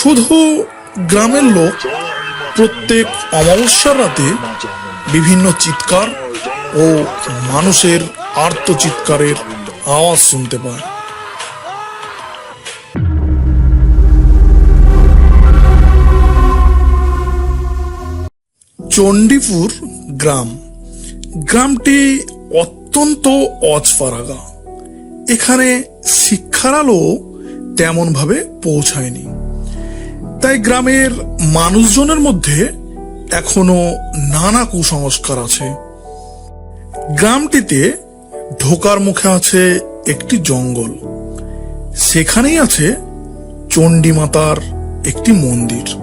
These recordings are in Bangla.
শুধু গ্রামের লোক প্রত্যেক অমাবস্যার রাতে বিভিন্ন চিৎকার ও মানুষের আর্তচিৎকারের আওয়াজ শুনতে পায়। চণ্ডীপুর গ্রাম। গ্রামটি অত্যন্ত অজফারাগা। এখানে শিক্ষার আলো তেমনভাবে পৌঁছায়নি। তাই গ্রামের মানুষজনের মধ্যে এখনও নানা কুসংস্কার আছে। গ্রামটিতে ঢোকার মুখে আছে একটি জঙ্গল। সেখানেই আছে চণ্ডী মাতার একটি মন্দির।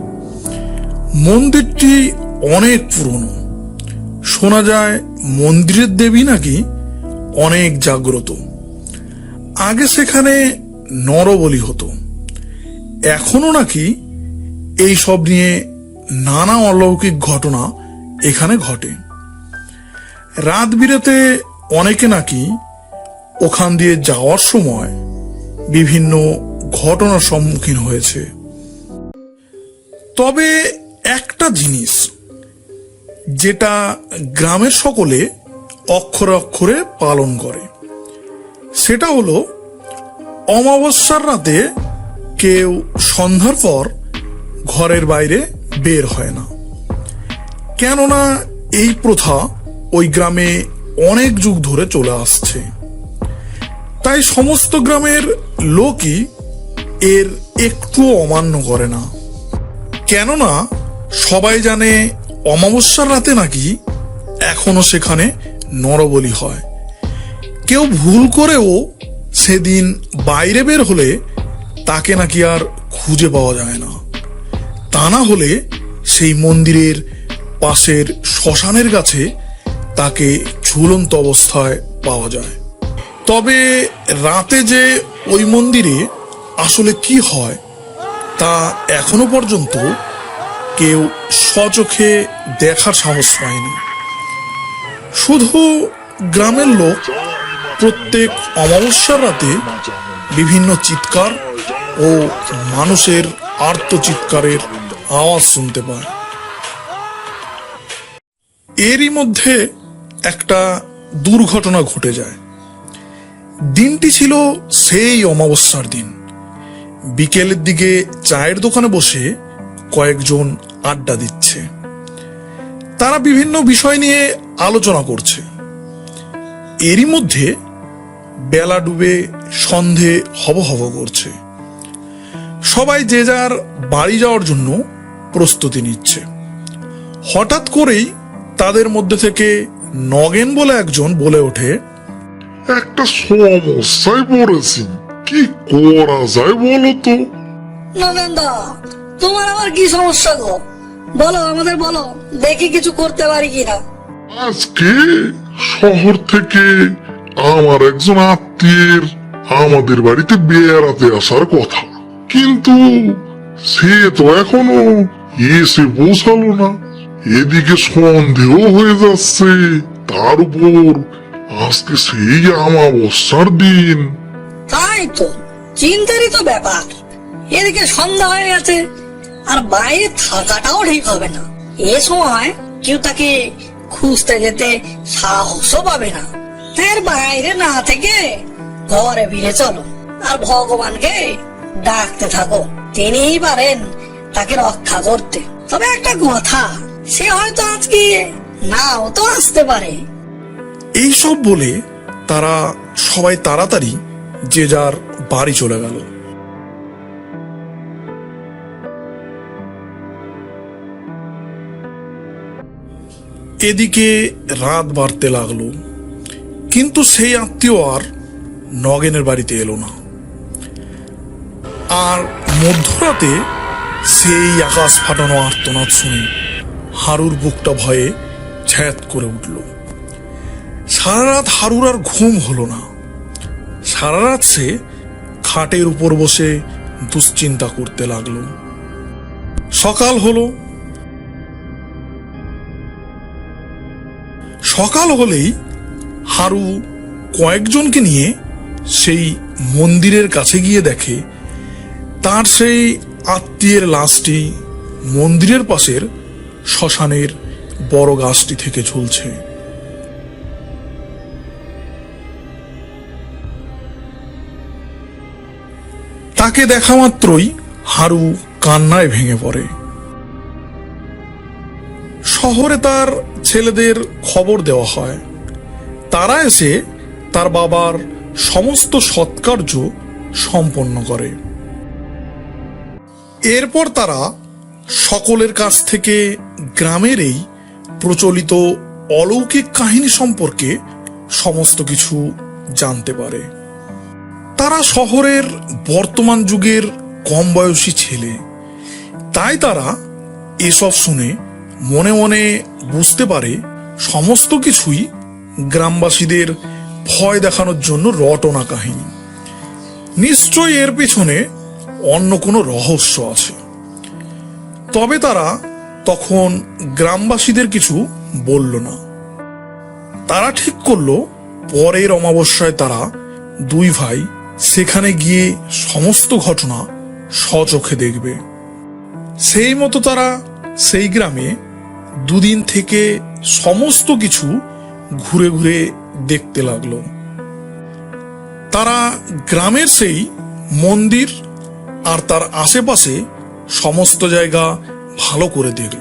মন্দিরটি অনেক পুরনো। শোনা যায় মন্দিরের দেবী নাকি অনেক জাগ্রত। আগে সেখানে নরবলি হতো। এখনও নাকি এই সব নিয়ে নানা অলৌকিক ঘটনা এখানে ঘটে। রাত বিরেতে অনেকে নাকি ওখান দিয়ে যাওয়ার সময় বিভিন্ন ঘটনার সম্মুখীন হয়েছে। তবে একটা জিনিস যেটা গ্রামের সকলে অক্ষরে অক্ষরে পালন করে, সেটা হলো, অমাবস্যার রাতে কেউ সন্ধ্যার পর ঘরের বাইরে বের হয় না। কেননা এই প্রথা ওই গ্রামে অনেক যুগ ধরে চলে আসছে। তাই সমস্ত গ্রামের লোকই এর একটু অমান্য করে না। কেননা সবাই জানে অমাবস্যার রাতে নাকি এখনও সেখানে নরবলি হয়। কেউ ভুল করেও সেদিন বাইরে বের হলে তাকে নাকি আর খুঁজে পাওয়া যায় না। তা না হলে সেই মন্দিরের পাশের শ্মশানের কাছে তাকে ঝুলন্ত অবস্থায় পাওয়া যায়। তবে রাতে যে ওই মন্দিরে আসলে কি হয়, তা এখনও পর্যন্ত কেউ স্বচোখে দেখার সাহস পায়নি। শুধু গ্রামের লোক প্রত্যেক অমাবস্যার রাতে বিভিন্ন চিৎকার ও মানুষের আর্তচিৎকারের আওয়াজ শুনতে পায়। এরই মধ্যে একটা দুর্ঘটনা ঘটে যায়। দিনটি ছিল সেই অমাবস্যার দিন। বিকেলের দিকে চায়ের দোকানে বসে কয়েকজন আড্ডা দিচ্ছে। তারা বিভিন্ন বিষয় নিয়ে আলোচনা করছে। এরই মধ্যে বেলা ডুবে সন্ধে হব হব করছে। সবাই যে যার বাড়ি যাওয়ার জন্য প্রস্তুতি নিচ্ছে। হঠাৎ করেই তাদের মধ্যে থেকে নগেন বলে একজন বলে ওঠে একটা সমস্যায় পড়েছি। কি করা যায় বলো তো? নগেন্দা তোমার আবার কি সমস্যা গো? বলো আমাদের বলো দেখি কিছু করতে পারি কিনা। আজকে শহর থেকে আমার একজন আত্মীয়ের আমাদের বাড়িতে বেড়াতে আসার কথা। কিন্তু সে তো এখনও এসে পৌঁছালো না। এদিকে সন্দেহ হয়ে যাচ্ছে। তার উপর আজকে সেই আমাবস্যার দিন। তাই তো, চিন্তারই তো ব্যাপার। এদিকে সন্ধ্যা হয়ে গেছে, আর বাইরে থাকাটাও ঠিক হবে না। এ সময় কেউ তাকে খুঁজতে যেতে সাহসও পাবে না। এর বাইরে না থেকে ঘরে ফিরে চলো, আর ভগবানকে ডাকতে থাকো। তিনিই পারেন তাকে রক্ষা করতে। তবে একটা কথা, সে হয়তো আজকে নাও তো আসতে পারে। এই সব বলে তারা সবাই তাড়াতাড়ি যে যার বাড়ি চলে গেল। এদিকে রাত বাড়তে লাগল, কিন্তু সেই আত্মীয় আর নগেনের বাড়িতে এলো না। আর মধ্যরাতে সেই আকাশ ফাটানো আর্তনাদ শুনে হারুর বুকটা ভয়ে ছ্যাত করে উঠল। সারা রাত হারুর আর ঘুম হলো না। সারা রাত সে খাটের উপর বসে দুশ্চিন্তা করতে লাগল। সকাল হলো। সকাল হলেই হারু কয়েকজনকে নিয়ে সেই মন্দিরের কাছে গিয়ে দেখে, তার সেই আত্মীয়ের লাশটি মন্দিরের পাশের শ্মশানের বড় গাছটি থেকে ঝুলছে। তাকে দেখা মাত্রই হারু কান্নায় ভেঙে পড়ে। শহরে তার ছেলেদের খবর দেওয়া হয়। তারা এসে তার বাবার সমস্ত সৎকার্য সম্পন্ন করে। এরপর তারা সকলের কাছ থেকে গ্রামের এই প্রচলিত অলৌকিক কাহিনী সম্পর্কে সমস্ত কিছু জানতে পারে। তারা শহরের বর্তমান যুগের কম বয়সী ছেলে। তাই তারা এসব শুনে মনে মনে বুঝতে পারে সমস্ত কিছুই গ্রামবাসীদের ভয় দেখানোর জন্য রটনা কাহিনী। নিশ্চয়ই এর পেছনে অন্য কোনো রহস্য আছে। তবে তারা তখন গ্রামবাসীদের কিছু বলল না। তারা ঠিক করল, পরের অমাবস্যায় তারা দুই ভাই সেখানে গিয়ে সমস্ত ঘটনা স্বচোখে দেখবে। সেই মতো তারা সেই গ্রামে দুদিন থেকে সমস্ত কিছু ঘুরে ঘুরে দেখতে লাগল। তারা গ্রামের সেই মন্দির আর তার আশেপাশে সমস্ত জায়গা ভালো করে দেখল।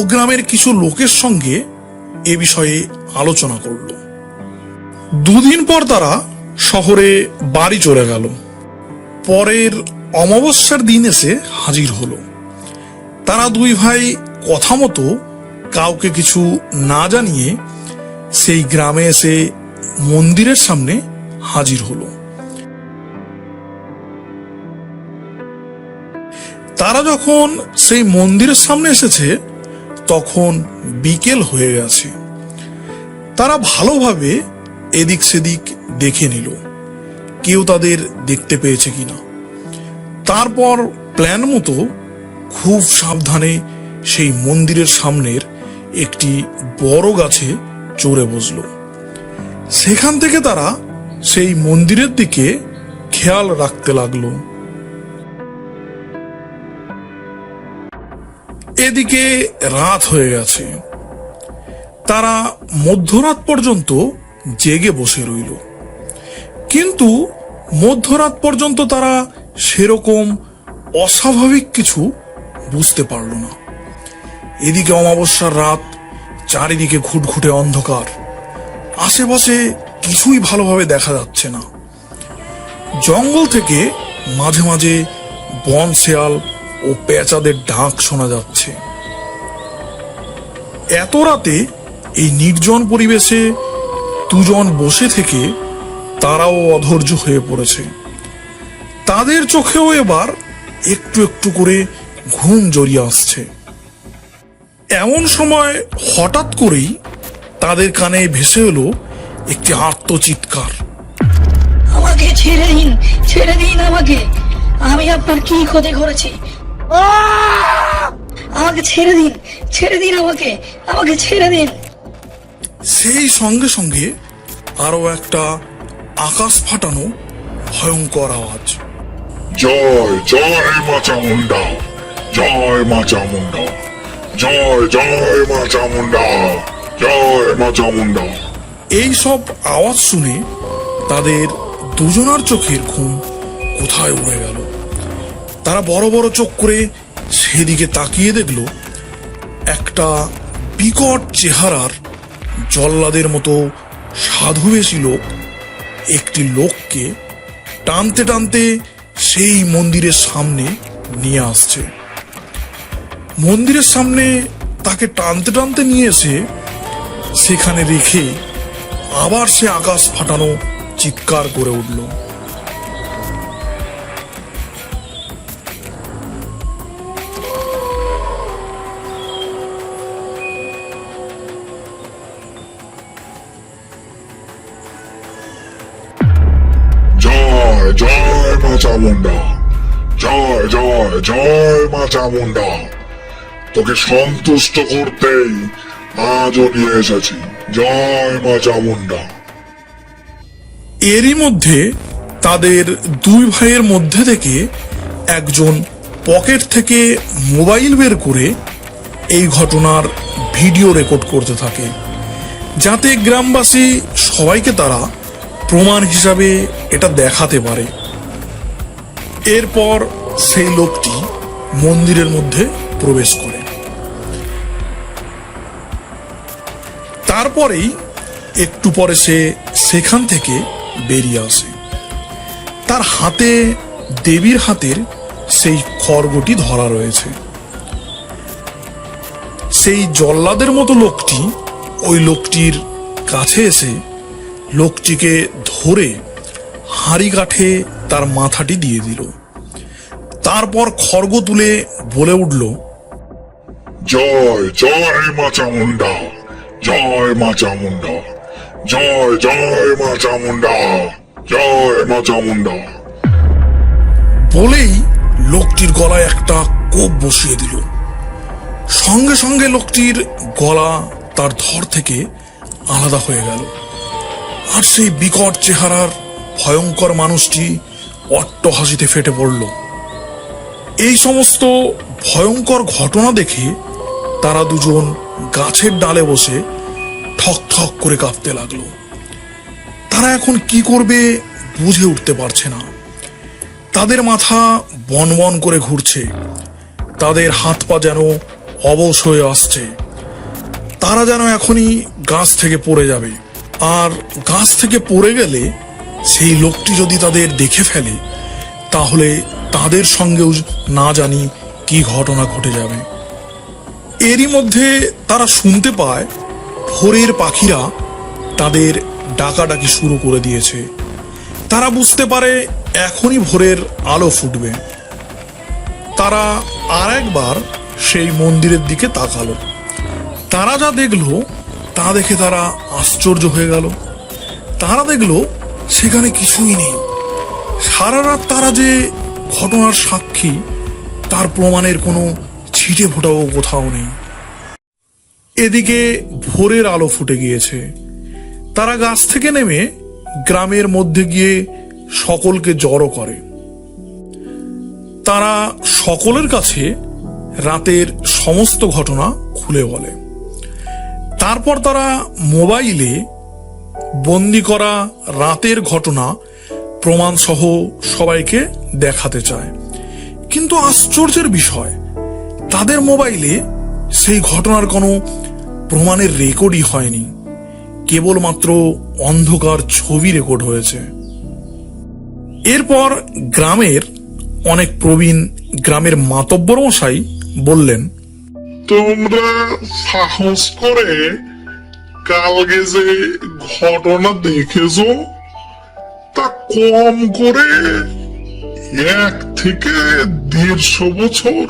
ও গ্রামের কিছু লোকের সঙ্গে এ বিষয়ে আলোচনা করল। দুদিন পর তারা শহরে বাড়ি চলে গেল। পরের অমাবস্যার দিন এসে হাজির হলো। তারা দুই ভাই কথা মতো কাউকে কিছু না জানিয়ে সেই গ্রামে এসে মন্দিরের সামনে হাজির হলো। তারা যখন সেই মন্দিরের সামনে এসেছে, তখন বিকেল হয়ে গেছে। তারা ভালোভাবে এদিক সেদিক দেখে নিল। কেউ তাদের দেখতে পেয়েছে কিনা। তারপর প্ল্যান মতো খুব সাবধানে সেই মন্দিরের সামনের একটি বড় গাছে চড়ে বসল। সেখান থেকে তারা সেই মন্দিরের দিকে খেয়াল রাখতে লাগল। এদিকে রাত হয়ে গেছে। তারা মধ্যরাত পর্যন্ত জেগে বসে রইল। কিন্তু মধ্যরাত পর্যন্ত তারা সেরকম অস্বাভাবিক কিছু বুঝতে পারল না। এদিকে অমাবস্যার রাত, চারিদিকে ঘুটঘুটে অন্ধকার। আশেপাশে কিছুই ভালোভাবে দেখা যাচ্ছে না। জঙ্গল থেকে মাঝে মাঝে বন শেয়াল ও পেঁচাদের ডাক শোনা যাচ্ছে। এত রাতে এই নির্জন পরিবেশে দুজন বসে থেকে তারাও অধৈর্য হয়ে পড়েছে। তাদের চোখেও এবার একটু একটু করে ঘুম জড়িয়ে আসছে। এমন সময় হঠাৎ করেই তাদের কানে ভেসে এলো একটি আত্মচিৎকার। আমাকে ছেড়ে দিন ছেড়ে দিন আমাকে। আমি আপনার কি ক্ষতি করেছি! আমাকে ছেড়ে দিন ছেড়ে দিন আমাকে আমাকে ছেড়ে দিন। সেই সঙ্গে সঙ্গে আরও একটা আকাশ ফাটানো ভয়ঙ্কর আওয়াজ। জয় জয় মা চামুন্ডা জয় মা চামুন্ডা জয় জয় মা চামুন্ডা জয় মা চামুন্ডা এই সব আওয়াজ শুনে তাদের দুজনার চোখের ঘুম কোথায় উড়ে গেল? তারা বড় বড় চোখ করে সেদিকে তাকিয়ে দেখল একটা বিকট চেহারার জল্লাদের মতো সাধুবেশী লোক একটি লোককে টানতে টানতে সেই মন্দিরের সামনে নিয়ে আসছে। মন্দিরের সামনে তাকে টানতে টানতে নিয়ে এসে সেখানে রেখে আবার সে আকাশ ফাটানো চিৎকার করে উঠল। জয় মা চামুন্ডা জয় জয় জয় মা চামুন্ডা তোকে সন্তুষ্ট করতেই আজও নিয়ে এসেছি। জয় মা চামুন্ডা এরই মধ্যে তাদের দুই ভাইয়ের মধ্যে থেকে একজন পকেট থেকে মোবাইল বের করে এই ঘটনার ভিডিও রেকর্ড করতে থাকে, যাতে গ্রামবাসী সবাইকে তারা প্রমাণ হিসাবে এটা দেখাতে পারে। এরপর সেই লোকটি মন্দিরের মধ্যে প্রবেশ করে। তারপরেই একটু পরে সে সেখান থেকে বেরিয়ে আসে। তার হাতে, দেবীর হাতের সেই খড়গটি ধরা রয়েছে। সেই জল্লাদের মতো লোকটি ওই লোকটির কাছে এসে লোকটিকে ধরে হাঁড়ি কাঠে তার মাথাটি দিয়ে দিল। তারপর খড়গ তুলে বলে উঠল জয় জয় মা চামুন্ডা জয় মা চামুন্ডা জয় জয় মা চামুন্ডা জয় মা চামুন্ডা বলেই লোকটির গলায় একটা কোপ বসিয়ে দিল। সঙ্গে সঙ্গে লোকটির গলা তার ধর থেকে আলাদা হয়ে গেল। আর সেই বিকট চেহারার ভয়ঙ্কর মানুষটি অট্ট হাসিতে ফেটে পড়ল। এই সমস্ত ভয়ঙ্কর ঘটনা দেখে তারা দুজন গাছের ডালে বসে ঠক ঠক করে কাঁপতে লাগল। তারা এখন কি করবে বুঝে উঠতে পারছে না। তাদের মাথা বন বন করে ঘুরছে। তাদের হাত পা যেন অবশ হয়ে আসছে। তারা যেন এখনই গাছ থেকে পড়ে যাবে। আর গাছ থেকে পড়ে গেলে সেই লোকটি যদি তাদের দেখে ফেলে, তাহলে তাদের সঙ্গেও না জানি কি ঘটনা ঘটে যাবে। এরই মধ্যে তারা শুনতে পায়, ভোরের পাখিরা তাদের ডাকাডাকি শুরু করে দিয়েছে। তারা বুঝতে পারে এখনই ভোরের আলো ফুটবে। তারা আর একবার সেই মন্দিরের দিকে তাকালো। তারা যা দেখল, তা দেখে তারা আশ্চর্য হয়ে গেল। তারা দেখল সেখানে কিছুই নেই। সারা রাত তারা যে ঘটনার সাক্ষী, তার প্রমাণের কোনো ছিটে ফোটাও কোথাও নেই। এদিকে ভোরের আলো ফুটে গিয়েছে। তারা গাছ থেকে নেমে গ্রামের মধ্যে গিয়ে সকলকে জড়ো করে। তারা সকলের কাছে রাতের সমস্ত ঘটনা খুলে বলে। তারপর তারা মোবাইলে বন্দি করা রাতের ঘটনা প্রমাণ সহ সবাইকে দেখাতে চায়। কিন্তু আশ্চর্যের বিষয়, তাদের মোবাইলে সেই ঘটনার কোনো প্রমাণের রেকর্ডই হয়নি। কেবলমাত্র অন্ধকার ছবি রেকর্ড হয়েছে। এরপর গ্রামের অনেক প্রবীণ গ্রামের মাতব্বর মশাই বললেন, তোমরা সাহস করে কালকে যে ঘটনা দেখেছ? তা কম করে এক থেকে দেড়শো বছর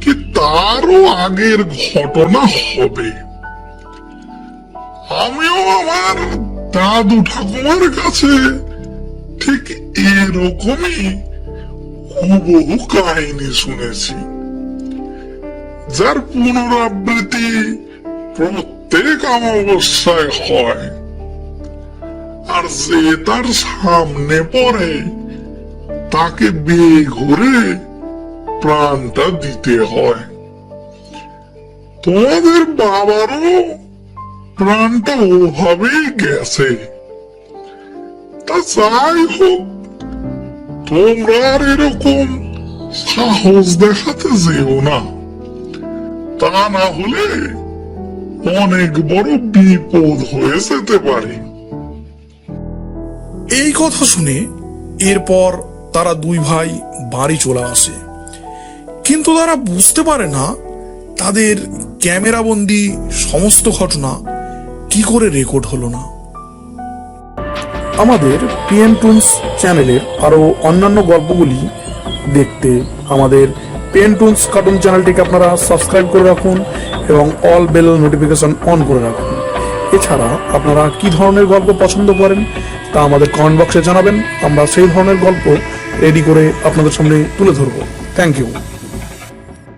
কি তারও আগের ঘটনা হবে? আমিও আমার দাদু ঠাকুমার কাছে ঠিক এরকমই হুবহু কাহিনী শুনেছি। যার পুনরাবৃত্তি প্রত্যেক অমাবস্যায় হয়। আর যে তার সামনে পড়ে, তাকে ঘুরে প্রাণটা দিতে হয়। তোমাদের বাবারও প্রাণটা ওভাবেই গেছে। তা যাই হোক, তোমরা আর এরকম সাহস দেখাতে যেও না। তা না হলে অনেক বড় বিপদ হয়ে যেতে পারে। এই কথা শুনে এরপর তারা দুই ভাই বাড়ি চলে আসে। কিন্তু তারা বুঝতে পারে না তাদের ক্যামেরাবন্দি সমস্ত ঘটনা কি করে রেকর্ড হলো না। আমাদের পিএম টুনস চ্যানেলের আরও অন্যান্য গল্পগুলি দেখতে আমাদের পিএম টুনস কার্টুন চ্যানেলটিকে আপনারা সাবস্ক্রাইব করে রাখুন। এবং অল বেল নোটিফিকেশন অন করে রাখুন। এছাড়া আপনারা কি ধরনের গল্প পছন্দ করেন তা আমাদের কমেন্ট বক্সে জানাবেন। আমরা সেই ধরনের গল্প রেডি করে আপনাদের সামনে তুলে ধরব। Thank you